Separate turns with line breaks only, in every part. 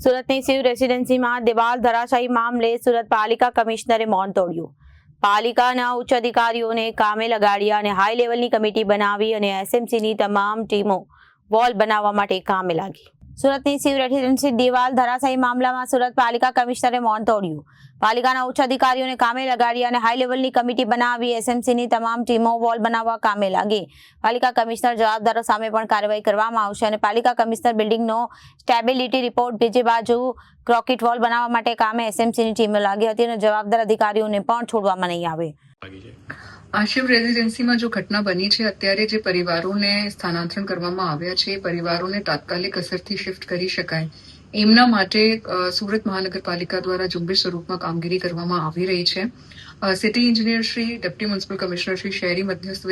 સુરતની સિવ રેસિડેન્સીમાં દિવાલ ધરાશાયી મામલે સુરત પાલિકા કમિશનરે મૌન તોડ્યું. પાલિકાના ઉચ્ચ અધિકારીઓને કામે લગાડ્યા અને હાઈ લેવલની કમિટી બનાવી અને એસએમસીની તમામ ટીમો વોલ બનાવવા માટે કામે લાગી. સુરતની સિવ રેસિડેન્સી દિવાલ ધરાશાયી મામલામાં સુરત પાલિકા કમિશનરે મૌન તોડ્યું. પાલિકાના ઉચ્ચ અધિકારીઓને કામે લગાડી અને હાઈ લેવલની કમિટી બનાવી એસએમસીની તમામ ટીમો વોલ બનાવવા કામે લાગી. પાલિકા કમિશનર જવાબદારો સામે પણ કાર્યવાહી કરવામાં આવશે અને પાલિકા કમિશનર બિલ્ડિંગનો સ્ટેબિલિટી રિપોર્ટ બીજી બાજુ ક્રોકેટ વોલ બનાવવા માટે કામે એસએમસીની ટીમો લાગી હતી અને જવાબદાર અધિકારીઓને પણ છોડવામાં નહીં આવે.
આશિવ રેઝિડેન્સીમાં જો ઘટના બની છે, અત્યારે જે પરિવારોને સ્થાનાંતરણ કરવામાં આવ્યા છે, એ પરિવારોને તાત્કાલિક અસરથી શિફ્ટ કરી શકાય. એમના માટે સુરત મહાનગરપાલિકા દ્વારા ઝુંબેશ સ્વરૂપમાં કામગીરી કરવામાં આવી રહી છે. City engineer Shri deputy municipal commissioner Shri શહેરી મધ્યસ્થ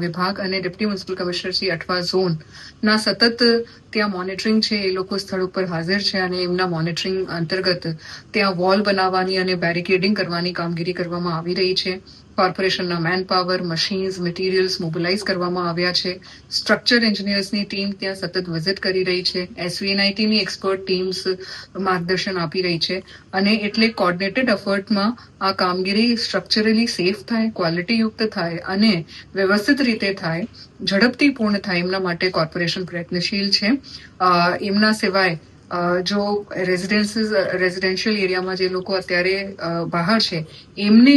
વિભાગ અને deputy municipal commissioner Shri Athwa zone. ના, સતત ત્યાં મોનિટરિંગ છે, એ લોકો સ્થળ ઉપર હાજર છે અને એમના મોનિટરિંગ અંતર્ગત ત્યાં વોલ બનાવવાની અને બેરિકેડિંગ કરવાની કામગીરી કરવામાં આવી રહી છે. કોર્પોરેશનના man power machines, materials mobilize કરવામાં આવ્યા છે. સ્ટ્રક્ચર એન્જિનિયર્સની ટીમ ત્યાં સતત વિઝિટ કરી રહી છે. એસવીએનઆઈટીની એક્સપર્ટ ટીમ્સ માર્ગદર્શન આપી રહી છે. અને એટલે કોર્ડિનેટેડ એફર્ટમાં આ કામગીરી સ્ટ્રક્ચરલી સેફ થાય ક્વોલિટીયુક્ત થાય અને વ્યવસ્થિત રીતે થાય, ઝડપથી પૂર્ણ થાય, એમના માટે કોર્પોરેશન પ્રયત્નશીલ છે. એમના સિવાય જો રેઝિડેન્સીસ રેઝિડેન્શિયલ એરિયામાં જે લોકો અત્યારે બહાર છે એમને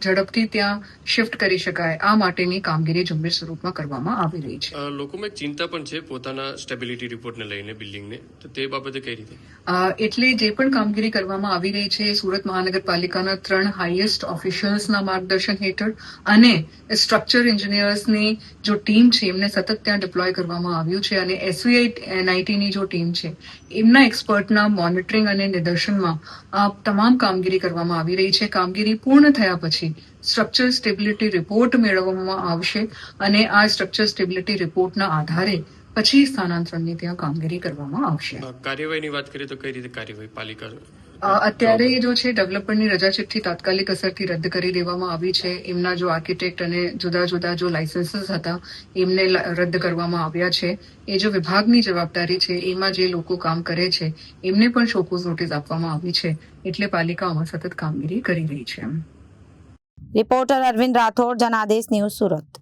ઝડપથી ત્યાં શિફ્ટ કરી શકાય આ માટેની કામગીરી ઝુંબેશ સ્વરૂપમાં કરવામાં આવી રહી છે.
લોકોમાં એક ચિંતા પણ છે પોતાના સ્ટેબિલિટી રિપોર્ટને લઈને બિલ્ડિંગને. તો તે બાબતે કઈ રીતે?
એટલે જે પણ કામગીરી કરવામાં આવી રહી છે સુરત મહાનગરપાલિકાના ત્રણ હાઈએસ્ટ ઓફિશિયલ્સના માર્ગદર્શન હેઠળ અને સ્ટ્રક્ચર એન્જિનિયર્સની જો ટીમ છે એમને સતત ત્યાં ડિપ્લોય કરવામાં આવ્યું છે અને એસવીઆઈ એનઆઈટીની જો ટીમ છે એમના એક્સપર્ટના મોનિટરિંગ અને નિદર્શનમાં આ તમામ કામગીરી કરવામાં આવી રહી છે. કામગીરી પૂર્ણ થયા પછી સ્ટ્રક્ચર સ્ટેબિલિટી રિપોર્ટ મેળવવામાં આવશે અને આ સ્ટ્રક્ચર સ્ટેબિલિટી રિપોર્ટના આધારે પછી સ્થાનાંતરણની ત્યાં કામગીરી કરવામાં આવશે.
કાર્યવાહીની વાત કરીએ તો કઈ રીતે કાર્યવાહી પાલિકા
અત્યારે જો છે ડેવલપરની રજા ચિઠ્ઠી તાત્કાલિક અસરથી રદ કરી દેવામાં આવી છે. એમના જો આર્કિટેક્ટ અને જુદા જુદા જો લાયસન્સીસ હતા એમને રદ કરવામાં આવ્યા છે. એ જો વિભાગની જવાબદારી છે એમાં જે લોકો કામ કરે છે એમને પણ શોકોઝ નોટિસ આપવામાં આવી છે. એટલે પાલિકા આમાં સતત કામગીરી કરી રહી છે.
Reporter Arvind Rathod Janadesh News Surat.